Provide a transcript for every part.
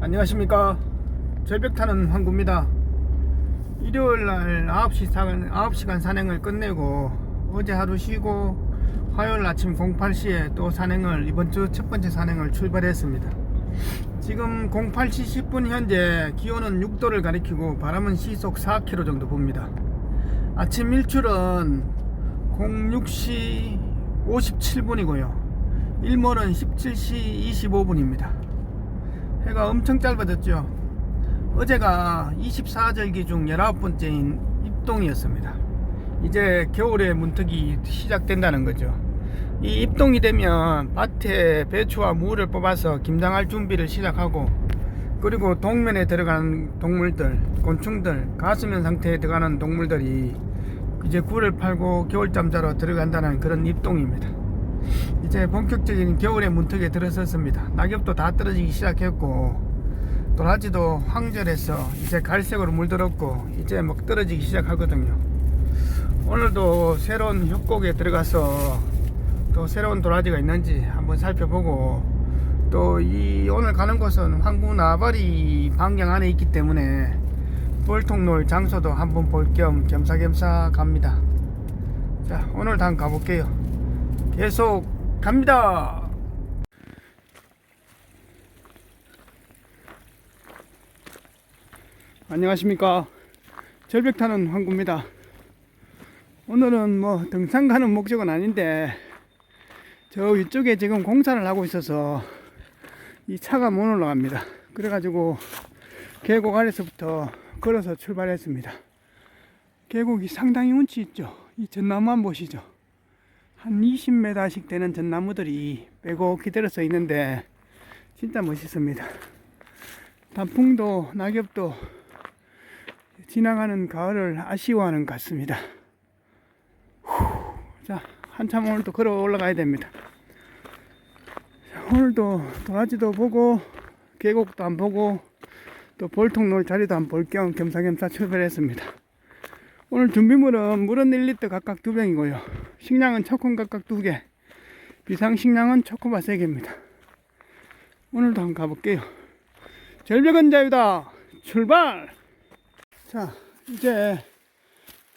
안녕하십니까. 절벽 타는 황구입니다. 일요일날 9시 산, 9시간 산행을 끝내고 어제 하루 쉬고 화요일 아침 08시에 또 산행을 이번 주 첫 번째 산행을 출발했습니다. 지금 08시 10분 현재 기온은 6도를 가리키고 바람은 시속 4km 정도 봅니다. 아침 일출은 06시 57분이고요. 일몰은 17시 25분입니다 해가 엄청 짧아졌죠. 어제가 24절기 중 19번째인 입동이었습니다. 이제 겨울의 문턱이 시작된다는 거죠. 이 입동이 되면 밭에 배추와 무를 뽑아서 김장할 준비를 시작하고 그리고 동면에 들어가는 동물들, 곤충들, 가수면 상태에 들어가는 동물들이 이제 굴을 팔고 겨울잠 자러 들어간다는 그런 입동입니다. 이제 본격적인 겨울의 문턱에 들어섰습니다. 낙엽도 다 떨어지기 시작했고 도라지도 황절해서 이제 갈색으로 물들었고 이제 막 떨어지기 시작하거든요. 오늘도 새로운 협곡에 들어가서 또 새로운 도라지가 있는지 한번 살펴보고 또 이 오늘 가는 곳은 황구 나발이 반경 안에 있기 때문에 볼통 놀 장소도 한번 볼 겸 겸사겸사 갑니다. 자 오늘도 한번 가볼게요. 계속 갑니다. 안녕하십니까. 절벽 타는 황구입니다. 오늘은 뭐 등산 가는 목적은 아닌데 저 위쪽에 지금 공사를 하고 있어서 이 차가 못 올라갑니다. 그래가지고 계곡 아래서부터 걸어서 출발했습니다. 계곡이 상당히 운치 있죠. 이 전나무만 보시죠. 한 20m씩 되는 전나무들이 빼곡히 들어서 있는데 진짜 멋있습니다. 단풍도 낙엽도 지나가는 가을을 아쉬워하는 것 같습니다. 후, 자, 한참 오늘도 걸어 올라가야 됩니다. 자, 오늘도 도라지도 보고 계곡도 안 보고 또 볼통 놀 자리도 안 볼 겸 겸사겸사 출발했습니다. 오늘 준비물은 물은 1리터 각각 2병이고요. 식량은 초콘 각각 2개. 비상식량은 초코바 3개입니다. 오늘도 한번 가볼게요. 절벽은 자유다. 출발! 자, 이제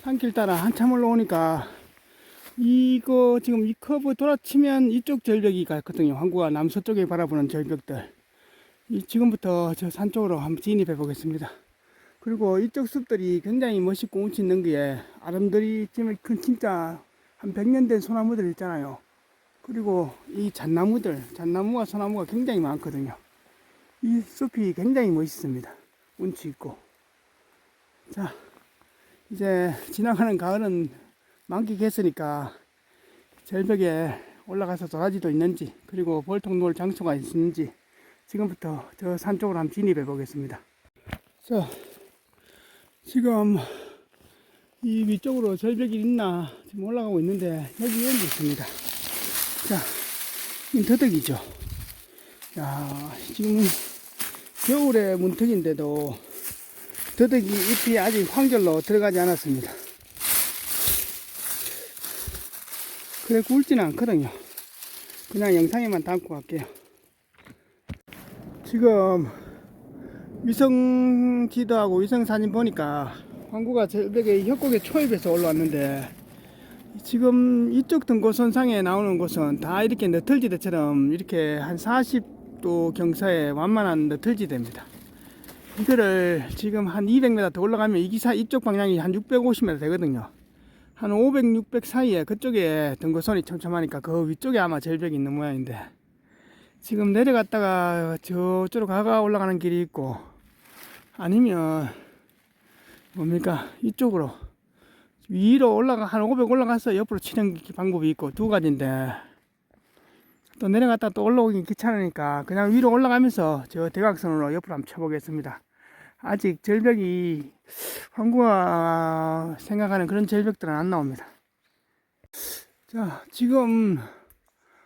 산길 따라 한참 올라오니까 이거 지금 이 커브 돌아치면 이쪽 절벽이 갔거든요. 항구가 남서쪽에 바라보는 절벽들. 이 지금부터 저 산 쪽으로 한번 진입해 보겠습니다. 그리고 이쪽 숲들이 굉장히 멋있고 운치 있는 게 아름드리 큰 진짜 한 100년 된 소나무들 있잖아요. 그리고 이 잣나무들, 잣나무와 소나무가 굉장히 많거든요. 이 숲이 굉장히 멋있습니다. 운치 있고. 자, 이제 지나가는 가을은 만끽했으니까 절벽에 올라가서 도라지도 있는지 그리고 볼통 놀 장소가 있는지 지금부터 저 산 쪽으로 한번 진입해 보겠습니다. 자, 지금 이 위쪽으로 절벽이 있나 지금 올라가고 있는데 여기 게 있습니다. 자, 이 더덕이죠. 야, 지금 겨울의 문턱인데도 더덕이 잎이 아직 황절로 들어가지 않았습니다. 그래 굵지는 않거든요. 그냥 영상에만 담고 갈게요. 지금 위성 지도하고 위성 사진 보니까 황구가 절벽에 협곡에 초입해서 올라왔는데 지금 이쪽 등고선상에 나오는 곳은 다 이렇게 너털지대처럼 이렇게 한 40도 경사에 완만한 너털지대입니다. 이거를 지금 한 200m 더 올라가면 이 기사 이쪽 방향이 한 650m 되거든요. 한 500, 600 사이에 그쪽에 등고선이 촘촘하니까 그 위쪽에 아마 절벽이 있는 모양인데 지금 내려갔다가 저쪽으로 가가 올라가는 길이 있고 아니면 뭡니까 이쪽으로 위로 올라가 한 500 올라가서 옆으로 치는 방법이 있고 두 가지인데 또 내려갔다 또 올라오기 귀찮으니까 그냥 위로 올라가면서 저 대각선으로 옆으로 한번 쳐보겠습니다. 아직 절벽이 황구가 생각하는 그런 절벽들은 안 나옵니다. 자, 지금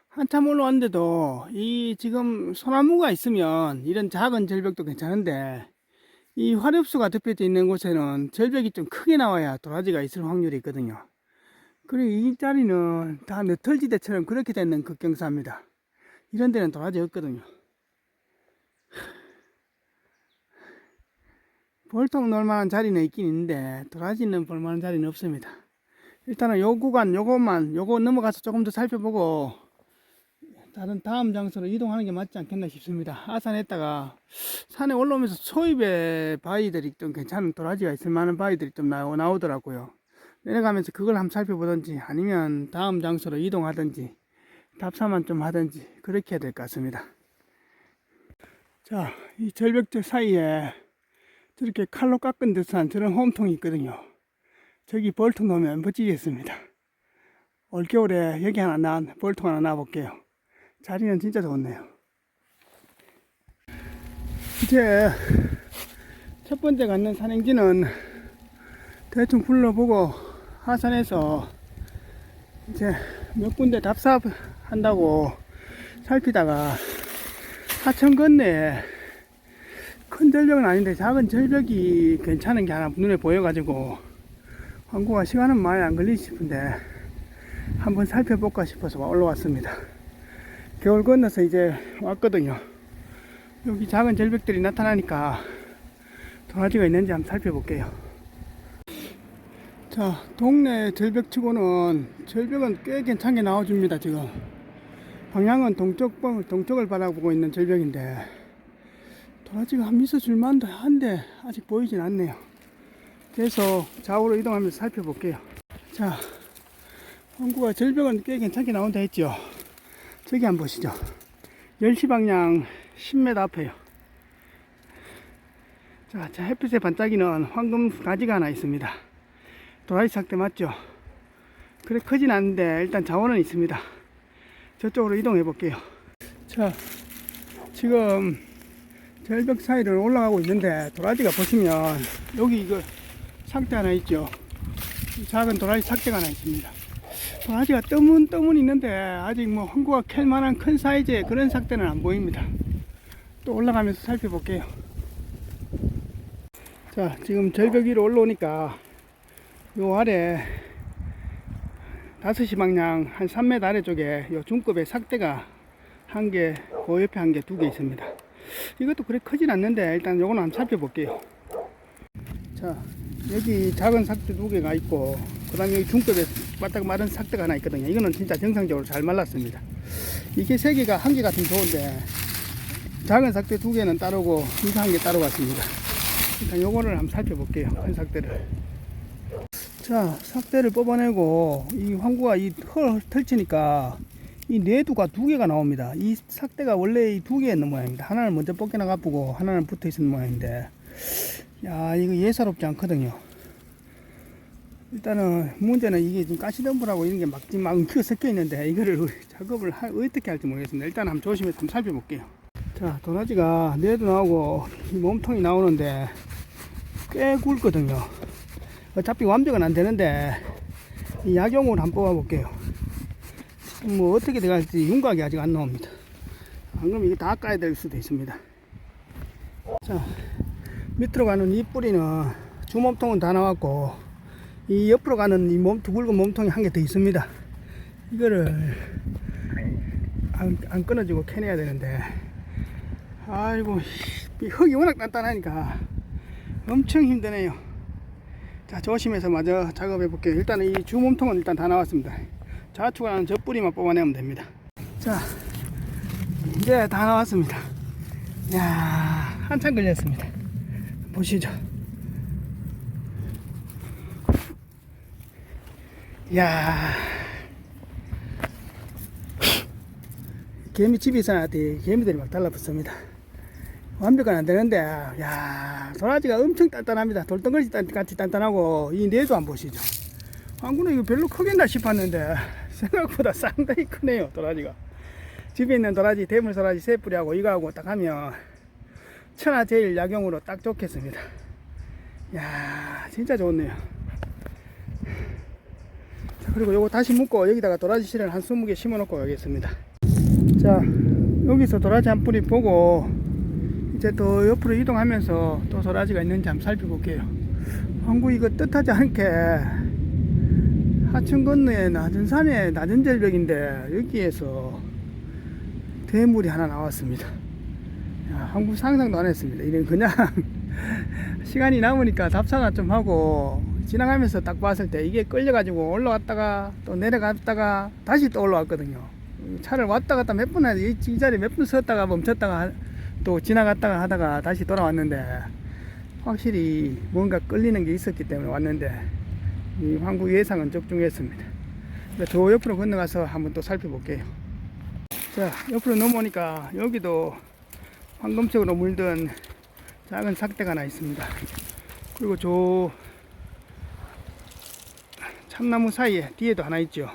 한참 올라왔는데도 이 지금 소나무가 있으면 이런 작은 절벽도 괜찮은데 이 화렵수가 덮여져 있는 곳에는 절벽이 좀 크게 나와야 도라지가 있을 확률이 있거든요. 그리고 이 자리는 다 너털지대처럼 그렇게 되는 극경사입니다. 이런 데는 도라지 없거든요. 볼통 놀 만한 자리는 있긴 있는데 도라지는 볼 만한 자리는 없습니다. 일단은 요 구간 요것만 요거 넘어가서 조금 더 살펴보고 다른 다음 장소로 이동하는 게 맞지 않겠나 싶습니다. 아산했다가 산에 올라오면서 초입에 바위들이 좀 괜찮은 도라지가 있을 만한 바위들이 좀 나오, 나오더라고요. 내려가면서 그걸 한번 살펴보든지 아니면 다음 장소로 이동하든지 답사만 좀 하든지 그렇게 해야 될 것 같습니다. 자, 이 절벽들 사이에 저렇게 칼로 깎은 듯한 저런 홈통이 있거든요. 저기 벌통 놓으면 멋지겠습니다. 올겨울에 여기 하나 나, 벌통 하나 놔볼게요. 자리는 진짜 좋네요. 이제 첫 번째 갖는 산행지는 대충 불러보고 하산해서 이제 몇 군데 답사한다고 살피다가 하천 건너에 큰 절벽은 아닌데 작은 절벽이 괜찮은 게 하나 눈에 보여가지고 항구가 시간은 많이 안 걸리지 싶은데 한번 살펴볼까 싶어서 올라왔습니다. 겨울 건너서 이제 왔거든요. 여기 작은 절벽들이 나타나니까 도라지가 있는지 한번 살펴볼게요. 자, 동네 절벽치고는 절벽은 꽤 괜찮게 나와줍니다, 지금. 방향은 동쪽, 동쪽을 바라보고 있는 절벽인데, 도라지가 한 미소 줄만도 한데, 아직 보이진 않네요. 그래서 좌우로 이동하면서 살펴볼게요. 자, 항구가 절벽은 꽤 괜찮게 나온다 했죠. 저기 한번 보시죠. 10시 방향 10m 앞에요. 자, 자 햇빛의 반짝이는 황금 가지가 하나 있습니다. 도라지 삭대 맞죠? 그래 크진 않은데 일단 자원은 있습니다. 저쪽으로 이동해 볼게요. 자, 지금 절벽 사이를 올라가고 있는데 도라지가 보시면 여기 이거 삭대 하나 있죠? 작은 도라지 삭대가 하나 있습니다. 도라지가 떠문떠문 있는데 아직 뭐 한국가 캘 만한 큰 사이즈의 그런 삭대는 안 보입니다. 또 올라가면서 살펴볼게요. 자, 지금 절벽 위로 올라오니까 요 아래 5시 방향 한 3m 아래쪽에 요 중급의 삭대가 한 개, 그 옆에 한 개, 두 개 있습니다. 이것도 그래 크진 않는데 일단 요거는 한번 살펴볼게요. 자, 여기 작은 삭대 두 개가 있고 그 다음에 여기 중급에 바닥 마른 삭대가 하나 있거든요. 이거는 진짜 정상적으로 잘 말랐습니다. 이게 세 개가 한개 같으면 좋은데 작은 삭대 두 개는 따르고 이상한 게 따로 갔습니다. 일단 요거를 한번 살펴볼게요. 큰 삭대를. 자, 삭대를 뽑아내고 이 황구가 이 털, 털치니까 이 내두가 두 개가 나옵니다. 이 삭대가 원래 이 두 개였는 모양입니다. 하나는 먼저 뽑기나 가쁘고 하나는 붙어 있는 모양인데 야 이거 예사롭지 않거든요. 일단은 문제는 이게 지금 가시덤불하고 이런 게막 지금 막 엉키가 섞여 있는데 이거를 작업을 하, 어떻게 할지 모르겠습니다. 일단 한번 조심해서 한번 살펴볼게요. 자 도라지가 내도 나오고 이 몸통이 나오는데 꽤 굵거든요. 어차피 완벽은 안 되는데 이 약용으로 한번 뽑아 볼게요. 뭐 어떻게 돼갈지 윤곽이 아직 안 나옵니다. 방금 이게 다 까야 될 수도 있습니다. 자 밑으로 가는 이 뿌리는 주몸통은 다 나왔고 이 옆으로 가는 이 몸, 굵은 몸통이 한 개 더 있습니다. 이거를 안, 안 끊어지고 캐내야 되는데 아이고 이 흙이 워낙 단단하니까 엄청 힘드네요. 자 조심해서 마저 작업해 볼게요. 일단 이 주몸통은 일단 다 나왔습니다. 가는 저 뿌리만 뽑아내면 됩니다. 자 이제 다 나왔습니다. 야 한참 걸렸습니다. 보시죠. 야 개미 집이 있어놨더니 개미들이 막 달라붙습니다. 완벽은 안 되는데, 야 도라지가 엄청 단단합니다. 돌덩어리 같이 단단하고, 이 내도 안 보시죠. 왕구는 이거 별로 크겠나 싶었는데, 생각보다 상당히 크네요, 도라지가. 집에 있는 도라지, 대물 도라지 세 뿌리하고 이거하고 딱 하면, 천하 제일 약용으로 딱 좋겠습니다. 야 진짜 좋네요. 자, 그리고 요거 다시 묶고 여기다가 도라지 씨를 한 20개 심어 놓고 가겠습니다. 자, 여기서 도라지 한 뿌리 보고 이제 또 옆으로 이동하면서 또 도라지가 있는지 한번 살펴볼게요. 한국 이거 뜻하지 않게 하천 건너에 낮은 산에 낮은 절벽인데 여기에서 대물이 하나 나왔습니다. 야, 한국 상상도 안 했습니다. 이런 그냥 시간이 남으니까 답사나 좀 하고 지나가면서 딱 봤을 때 이게 끌려가지고 올라왔다가 또 내려갔다가 다시 또 올라왔거든요. 차를 왔다 갔다 몇번 하지 이, 이 자리 몇분 섰다가 멈췄다가 하- 또 지나갔다가 하다가 다시 돌아왔는데 확실히 뭔가 끌리는 게 있었기 때문에 왔는데 이 황구 예상은 적중했습니다. 저 옆으로 건너가서 한번 또 살펴볼게요. 자 옆으로 넘어오니까 여기도 황금색으로 물든 작은 삭대가 하나 있습니다. 그리고 저 참나무 사이에 뒤에도 하나 있죠.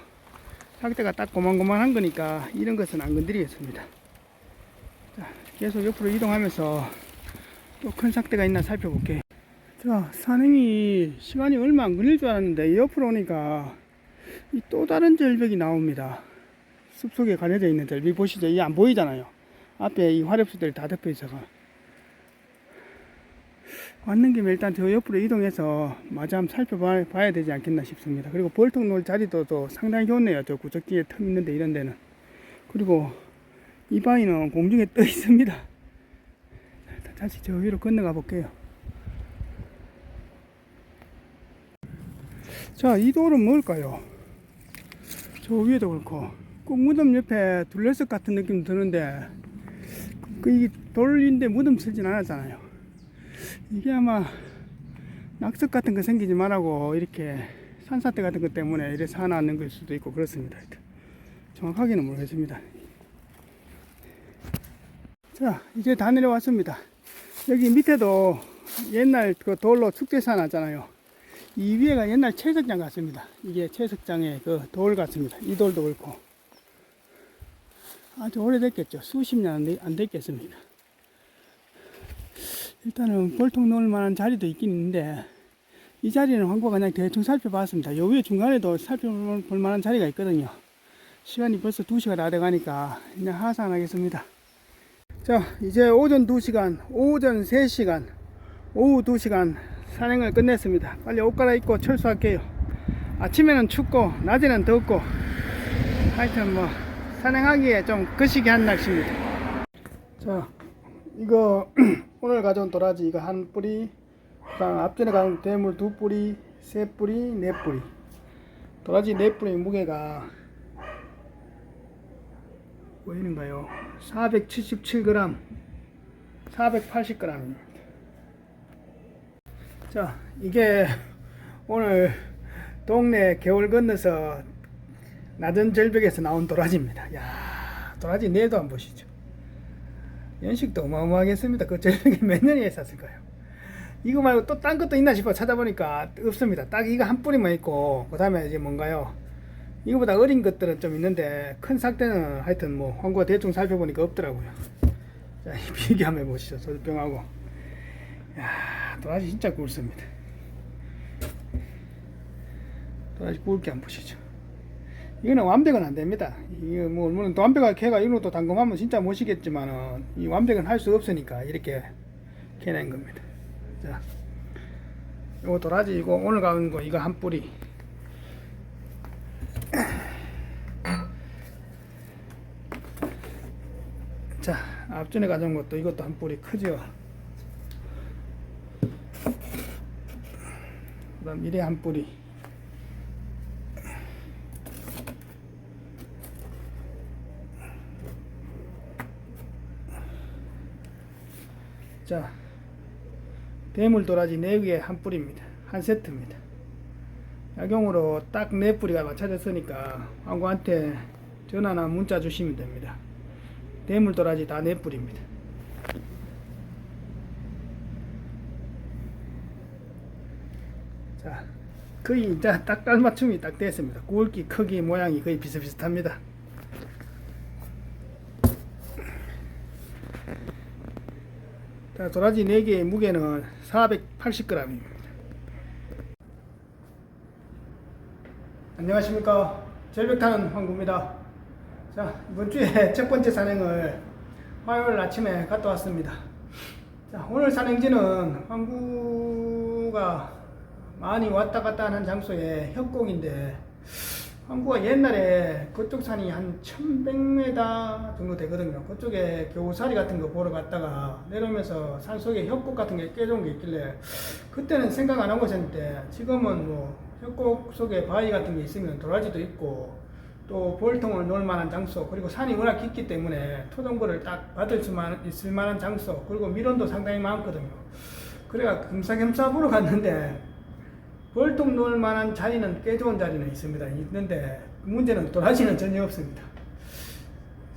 삭대가 딱 고만고만한 거니까 이런 것은 안 건드리겠습니다. 자, 계속 옆으로 이동하면서 또큰 삭대가 있나 살펴볼게요. 자, 산행이 시간이 얼마 안 걸릴 줄 알았는데 옆으로 오니까 이또 다른 절벽이 나옵니다. 숲속에 가려져 있는 절벽 보시죠? 이게 안 보이잖아요. 앞에 이 화렵수들이 다 덮여 있어서. 왔는 김에 일단 저 옆으로 이동해서 마저 한번 살펴봐야 되지 않겠나 싶습니다. 그리고 벌통 놓을 자리도 또 상당히 좋네요. 저 구석지에 틈 있는데 이런 데는. 그리고 이 바위는 공중에 떠 있습니다. 다시 저 위로 건너가 볼게요. 자, 이 돌은 뭘까요? 저 위에도 그렇고, 꼭 무덤 옆에 둘레석 같은 느낌 드는데, 그, 이 돌인데 무덤 쓰진 않았잖아요. 이게 아마 낙석 같은 거 생기지 말라고 이렇게 산사태 같은 것 때문에 이래 사놨는 걸 수도 있고 그렇습니다. 정확하게는 모르겠습니다. 자, 이제 다 내려왔습니다. 여기 밑에도 옛날 그 돌로 축제사 놨잖아요. 이 위에가 옛날 채석장 같습니다. 이게 채석장의 그 돌 같습니다. 이 돌도 그렇고. 아주 오래됐겠죠. 수십 년 안 됐겠습니다. 일단은 볼통 넣을 만한 자리도 있긴 있는데 이 자리는 황구가 그냥 대충 살펴봤습니다. 요 위에 중간에도 살펴볼 만한 자리가 있거든요. 시간이 벌써 2시가 다 돼가니까 그냥 하산하겠습니다. 자 이제 오전 2시간, 오전 3시간, 오후 2시간 산행을 끝냈습니다. 빨리 옷 갈아입고 철수할게요. 아침에는 춥고 낮에는 덥고 하여튼 뭐 산행하기에 좀 거시기 한 날씨입니다. 자 이거 오늘 가져온 도라지 이거 한 뿌리 그다음 앞전에 가온 대물 두 뿌리 세 뿌리 네 뿌리. 도라지 네 뿌리 무게가 보이는가요? 477g 480g입니다 자 이게 오늘 동네 겨울 건너서 낮은 절벽에서 나온 도라지입니다. 야 도라지 내도 안 보시죠 연식도 어마어마하겠습니다. 그 절벽에 몇 년이나 있었을까요? 이거 말고 또 딴 것도 있나 싶어 찾아보니까 없습니다. 딱 이거 한 뿌리만 있고 그 다음에 이제 뭔가요? 이거보다 어린 것들은 좀 있는데 큰 삭대는 하여튼 뭐 황구가 대충 살펴보니까 없더라고요. 자, 이 비교 한번 해보시죠. 소주병하고. 야, 도라지 진짜 굵습니다. 도라지 굵게 한번 보시죠. 이거는 완벽은 안 됩니다. 이거 뭐 물론 또 완벽하게 캐가 이런 것도 담금하면 진짜 못시겠지만은 이 완벽은 할 수 없으니까 이렇게 캐낸 겁니다. 자, 요거 도라지 이거 오늘 가은 거 이거 한 뿌리. 자, 앞전에 가져온 것도 이것도 한 뿌리 크죠. 그다음 이래 한 뿌리. 자, 대물 도라지 4개에 한 뿌리입니다. 한 세트입니다. 약용으로 딱 4뿌리가 맞춰졌으니까 왕구한테 전화나 문자 주시면 됩니다. 대물 도라지 다 4뿌리입니다. 자, 거의 이제 딱 깔맞춤이 딱 됐습니다. 굵기, 크기, 모양이 거의 비슷비슷합니다. 자, 도라지 4개의 무게는 480g입니다. 안녕하십니까. 절벽타는 황구입니다. 자, 이번 주에 첫 번째 산행을 화요일 아침에 갔다 왔습니다. 자, 오늘 산행지는 황구가 많이 왔다 갔다 하는 장소에 협곡인데, 항구가 옛날에 그쪽 산이 한 1100m 정도 되거든요. 그쪽에 교우사리 같은 거 보러 갔다가 내려오면서 산 속에 협곡 같은 게 깨져온 게 있길래 그때는 생각 안 하고 있었는데 지금은 뭐 협곡 속에 바위 같은 게 있으면 도라지도 있고 또 볼통을 놓을 만한 장소 그리고 산이 워낙 깊기 때문에 토종벌을 딱 받을 수만 있을 만한 장소 그리고 밀원도 상당히 많거든요. 그래가 금사겸사 보러 갔는데 벌통 놓을 만한 자리는 꽤 좋은 자리는 있습니다. 있는데 문제는 도라지는 전혀 없습니다.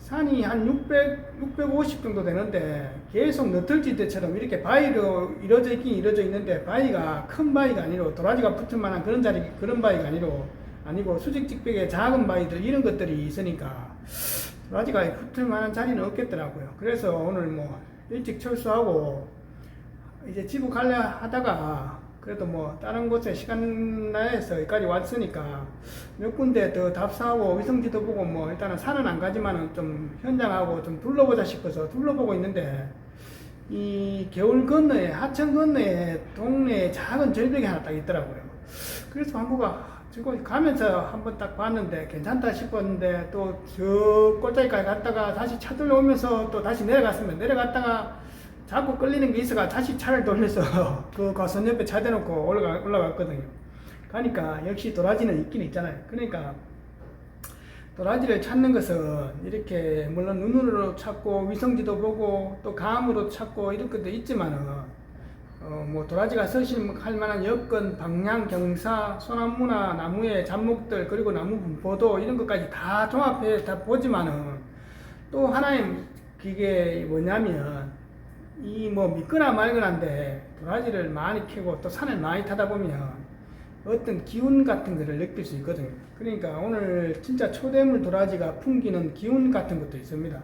산이 한 600, 650 정도 되는데 계속 너털지대처럼 이렇게 바위로 이루어져 있긴 이루어져 있는데 바위가 큰 바위가 아니고 도라지가 붙을 만한 그런 자리 그런 바위가 아니고 아니고 수직직벽에 작은 바위들 이런 것들이 있으니까 도라지가 붙을 만한 자리는 없겠더라고요. 그래서 오늘 뭐 일찍 철수하고 이제 집을 갈려 하다가 그래도 뭐 다른 곳에 시간 내서 여기까지 왔으니까 몇 군데 더 답사하고 위성지도 보고 뭐 일단은 산은 안 가지만은 좀 현장하고 좀 둘러보자 싶어서 둘러보고 있는데 이 겨울 건너에 하천 건너에 동네에 작은 절벽이 하나 딱 있더라고요. 그래서 한국아 지금 가면서 한번 딱 봤는데 괜찮다 싶었는데 또 저 골짜기까지 갔다가 다시 차 돌려오면서 또 다시 내려갔으면 내려갔다가 자꾸 끌리는 게 있어가 다시 차를 돌려서 그 가선 옆에 차 대놓고 올라가, 올라갔거든요. 가니까 역시 도라지는 있긴 있잖아요. 그러니까 도라지를 찾는 것은 이렇게 물론 눈으로 찾고 위성지도 보고 또 감으로 찾고 이런 것도 있지만은 어 뭐 도라지가 서식할 만한 여건, 방향, 경사, 소나무나 나무의 잡목들 그리고 나무 분포도 이런 것까지 다 종합해 다 보지만은 또 하나의 그게 뭐냐면 이 뭐 믿거나 말거나인데 도라지를 많이 캐고 또 산을 많이 타다 보면 어떤 기운 같은 거를 느낄 수 있거든요. 그러니까 오늘 진짜 초대물 도라지가 풍기는 기운 같은 것도 있습니다.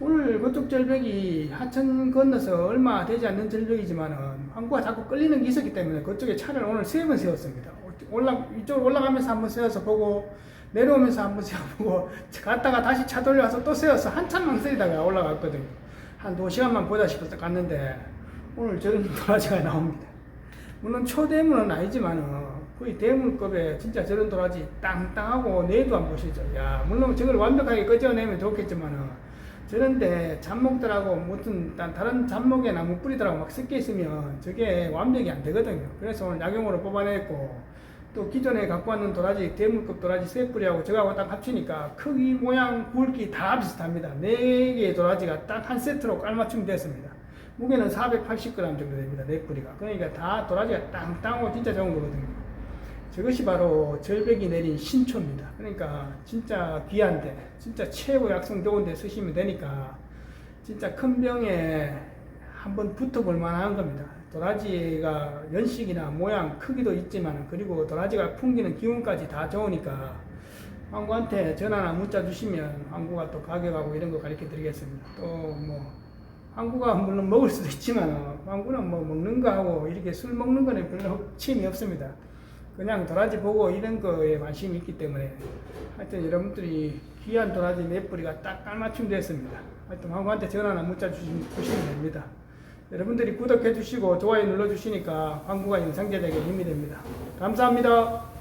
오늘 그쪽 절벽이 하천 건너서 얼마 되지 않는 절벽이지만은 항구가 자꾸 끌리는 게 있었기 때문에 그쪽에 차를 오늘 세 번 세웠습니다. 올라 이쪽 올라가면서 한번 세워서 보고 내려오면서 한번 세워보고 갔다가 다시 차 돌려와서 또 세워서 한참 망설이다가 올라갔거든요. 한 2시간만 보자 싶어서 갔는데 오늘 저런 도라지가 나옵니다. 물론 초대물은 아니지만 거의 대물급의 진짜 저런 도라지 땅땅하고 내도 안 보시죠. 야 물론 저걸 완벽하게 끄집어내면 좋겠지만 저런데 잡목들하고 무슨 다- 다른 잡목의 나무 뿌리들하고 막 섞여 있으면 저게 완벽이 안 되거든요. 그래서 오늘 약용으로 뽑아냈고 또 기존에 갖고 왔는 도라지 대물급 도라지 세 뿌리하고 저거하고 딱 합치니까 크기 모양 굵기 다 비슷합니다. 네 개의 도라지가 딱 한 세트로 깔맞춤 됐습니다. 무게는 480g 정도 됩니다. 네 뿌리가. 그러니까 다 도라지가 땅땅하고 진짜 좋은 거거든요. 저것이 바로 절벽이 내린 신초입니다. 그러니까 진짜 귀한데, 진짜 최고 약성 좋은 데 쓰시면 되니까 진짜 큰 병에 한번 붙어볼 만한 겁니다. 도라지가 연식이나 모양, 크기도 있지만 그리고 도라지가 풍기는 기운까지 다 좋으니까 황구한테 전화나 문자 주시면 황구가 또 가격하고 이런 거 가르쳐 드리겠습니다. 또뭐 황구가 물론 먹을 수도 있지만 황구는 뭐 먹는 거하고 이렇게 술 먹는 거는 별로 취미 없습니다. 그냥 도라지 보고 이런 거에 관심이 있기 때문에 하여튼 여러분들이 귀한 도라지 몇 뿌리가 딱 깔맞춤 됐습니다. 하여튼 황구한테 전화나 문자 주시, 주시면 됩니다. 여러분들이 구독해 주시고 좋아요 눌러 주시니까 황구가 영상 제작에 힘이 됩니다. 감사합니다.